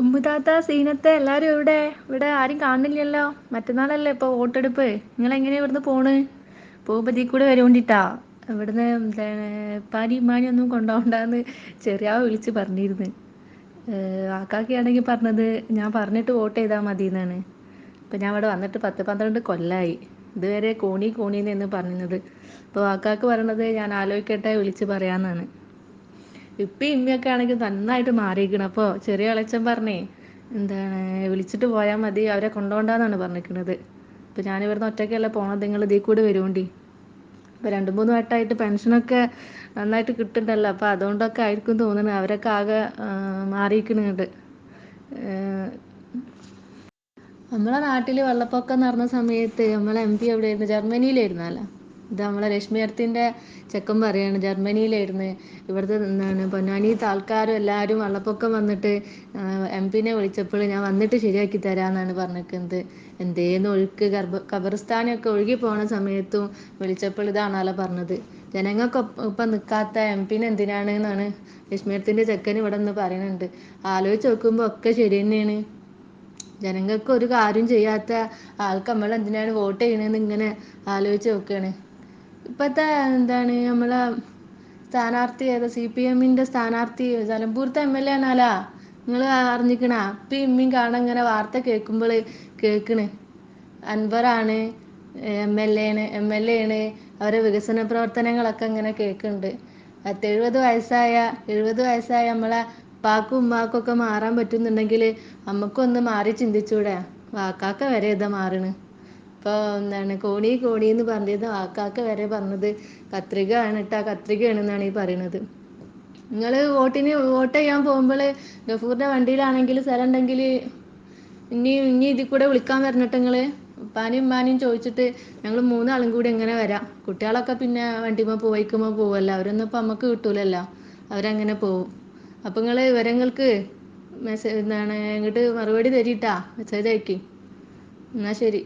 Umm താത്ത സീനത്തെ എല്ലാരും എവിടെ? ഇവിടെ ആരും കാണുന്നില്ലല്ലോ. മറ്റന്നാളല്ലേ ഇപ്പൊ വോട്ടെടുപ്പ്. നിങ്ങൾ എങ്ങനെയാ ഇവിടുന്ന് പോണ്? പോകുമ്പോ ഇതീ കൂടെ വരോണ്ടിട്ടാ. ഇവിടുന്ന് പാനി ഇമ്മാനിം ഒന്നും കൊണ്ടോണ്ടാന്ന് ചെറിയാവ് വിളിച്ച് പറഞ്ഞിരുന്ന്. ഏഹ് ആക്കാക്കയാണെങ്കി പറഞ്ഞത് ഞാൻ പറഞ്ഞിട്ട് വോട്ട് ചെയ്താൽ മതി എന്നാണ് ഇപ്പൊ ഞാൻ ഇവിടെ വന്നിട്ട് പത്ത് പന്ത്രണ്ട് കൊല്ലായി. ഇതുവരെ കോണി കോണിന്നെന്നു പറഞ്ഞത് ഇപ്പൊ വാക്കാക്ക് പറയണത് ഞാൻ ആലോചിക്കട്ടെ വിളിച്ച് പറയാന്നാണ്. ഇപ്പി ഇമ്മിയൊക്കെ ആണെങ്കിൽ നന്നായിട്ട് മാറിയിരിക്കണം. അപ്പൊ ചെറിയ ഇളച്ചൻ പറഞ്ഞേ എന്താണ് വിളിച്ചിട്ട് പോയാ മതി അവരെ കൊണ്ടോണ്ടാന്നാണ് പറഞ്ഞിക്കണത് ഇപ്പൊ ഞാനിവിടുന്ന് ഒറ്റക്കല്ലേ പോണത് നിങ്ങൾ ഇതിൽ കൂടി വരോണ്ടി. ഇപ്പൊ രണ്ട് മൂന്ന് വട്ടായിട്ട് പെൻഷനൊക്കെ നന്നായിട്ട് കിട്ടുണ്ടല്ലോ അപ്പൊ അതുകൊണ്ടൊക്കെ ആയിരിക്കും തോന്നുന്നത് അവരൊക്കെ ആകെ മാറിയിരിക്കുന്നുണ്ട് നമ്മളെ നാട്ടിൽ വെള്ളപ്പൊക്കം നടന്ന സമയത്ത് നമ്മളെ എം പി എവിടെയായിരുന്നു? ജർമ്മനിയിലായിരുന്നല്ലോ. ഇത് നമ്മളെ രശ്മി രശ്മിയടത്തിന്റെ ചെക്കൻ പറയാണ് ജർമ്മനിയിലായിരുന്ന്. ഇവിടുത്തെ എന്താണ് പൊന്നാനി ആൾക്കാരും എല്ലാരും വെള്ളപ്പൊക്കം വന്നിട്ട് എം പിനെ വിളിച്ചപ്പോൾ ഞാൻ വന്നിട്ട് ശരിയാക്കി തരാന്നാണ് പറഞ്ഞിരിക്കുന്നത്. എന്തേന്ന് ഒഴുക്ക് ഗർഭ ഖബർസ്ഥാനൊക്കെ ഒഴുകി പോണ സമയത്തും വിളിച്ചപ്പോൾ ഇതാണല്ലോ പറഞ്ഞത്. ജനങ്ങൾക്ക് ഒപ്പം നിക്കാത്ത എന്തിനാണ് എന്നാണ് എന്തിനാണ്ന്നാണ് ചെക്കൻ ഇവിടെ നിന്ന് പറയുന്നുണ്ട് ആലോചിച്ച് നോക്കുമ്പോ ഒക്കെ ശരി തന്നെയാണ്. ജനങ്ങൾക്ക് ഒരു കാര്യം ചെയ്യാത്ത ആൾക്ക് നമ്മൾ എന്തിനാണ് വോട്ട് ചെയ്യണമെന്ന് ഇങ്ങനെ ആലോചിച്ച് നോക്കാണ്. ഇപ്പത്തെ എന്താണ് നമ്മളെ സ്ഥാനാർത്ഥി ഏതാ? സി പി എമ്മിന്റെ സ്ഥാനാർത്ഥി നിലമ്പൂരത്തെ എം എൽ എ ആണാലാ നിങ്ങൾ അറിഞ്ഞിക്കണ? ഇപ്പി ഇമ്മീ കാണാ ഇങ്ങനെ വാർത്ത കേൾക്കുമ്പോൾ കേൾക്കണ്. അൻവറാണ് എം എൽ എ ആണ് എം എൽ എ ആണ് അവരെ വികസന പ്രവർത്തനങ്ങളൊക്കെ ഇങ്ങനെ കേൾക്കുന്നുണ്ട് പത്ത് എഴുപത് വയസ്സായ എഴുപത് വയസ്സായ നമ്മളെ ഉപ്പാക്കും ഉമ്മാക്കും ഒക്കെ മാറാൻ പറ്റുന്നുണ്ടെങ്കിൽ നമുക്കൊന്ന് മാറി ചിന്തിച്ചൂടെ. വാക്കാക്ക വരെ ഇതാ മാറണ്. ഇപ്പൊ എന്താണ് കോണി കോണി എന്ന് പറഞ്ഞത് ആക്കാക്ക വരെ പറഞ്ഞത് കത്രിക ആണ് കത്രികയാണെന്നാണ് ഈ പറയണത്. നിങ്ങൾ വോട്ടിന് വോട്ട് ചെയ്യാൻ പോകുമ്പോൾ ഗഫൂറിന്റെ വണ്ടിയിലാണെങ്കിൽ സ്ഥലം ഉണ്ടെങ്കിൽ ഇനി ഇനി ഇതിൽ കൂടെ വിളിക്കാൻ വരണിട്ട് നിങ്ങൾ ഉപ്പാനേം ഉമ്മാനേം ചോദിച്ചിട്ട് ഞങ്ങൾ മൂന്നാളും കൂടി എങ്ങനെ വരാം. കുട്ടികളൊക്കെ പിന്നെ വണ്ടിമ്മ പോയിക്കുമ്പോ പോവല്ല. അവരൊന്നും ഇപ്പം നമ്മക്ക് കിട്ടൂലല്ലോ. അവരങ്ങനെ പോവും. അപ്പൊ നിങ്ങൾ വിവരങ്ങൾക്ക് മെസ്സേ എന്താണ് ഇങ്ങോട്ട് മറുപടി തരീട്ടാ. മെസ്സേജ് അയക്കി. എന്നാൽ ശരി.